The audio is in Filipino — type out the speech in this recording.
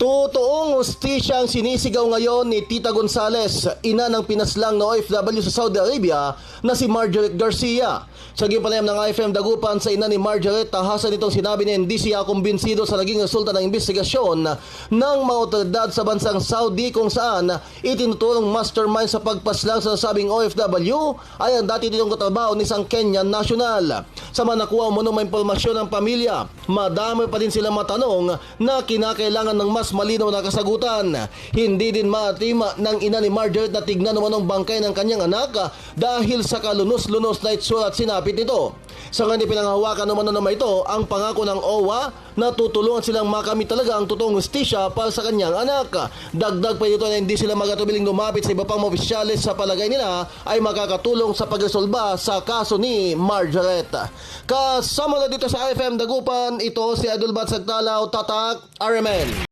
Totoong hustisya ang sinisigaw ngayon ni Tita Gonzales, ina ng pinaslang na OFW sa Saudi Arabia na si Margaret Garcia. Sa gipanayam ng IFM Dagupan sa ina ni Margaret, tahasan itong sinabi niya hindi siya kumbinsido sa naging resulta ng investigasyon ng mga otoridad sa bansang Saudi kung saan itinuturong mastermind sa pagpaslang sa nasabing OFW ay ang dati ditong katrabaho ni isang Kenyan national. Sa mga nakuha mo ng impormasyon ng pamilya, madami pa din silang matanong na kinakailangan ng mas malinaw na kasagutan. Hindi din maatima ng ina ni Margaret na tignan naman ang bangkay ng kanyang anak dahil sa kalunos-lunos na itsura at sinapit nito. Sa kanya pinanghawakan naman na naman ito ang pangako ng OWA na tutulungan silang makamit talaga ang totoong justisya para sa kanyang anak. Dagdag pa dito na hindi sila magatubiling lumapit sa iba pang opisyalis sa palagay nila ay makakatulong sa pagresolba sa kaso ni Margaret. Kasama na dito sa IFM Dagupan, ito si Adul Bat Sagtalaw, Tatak, RMN.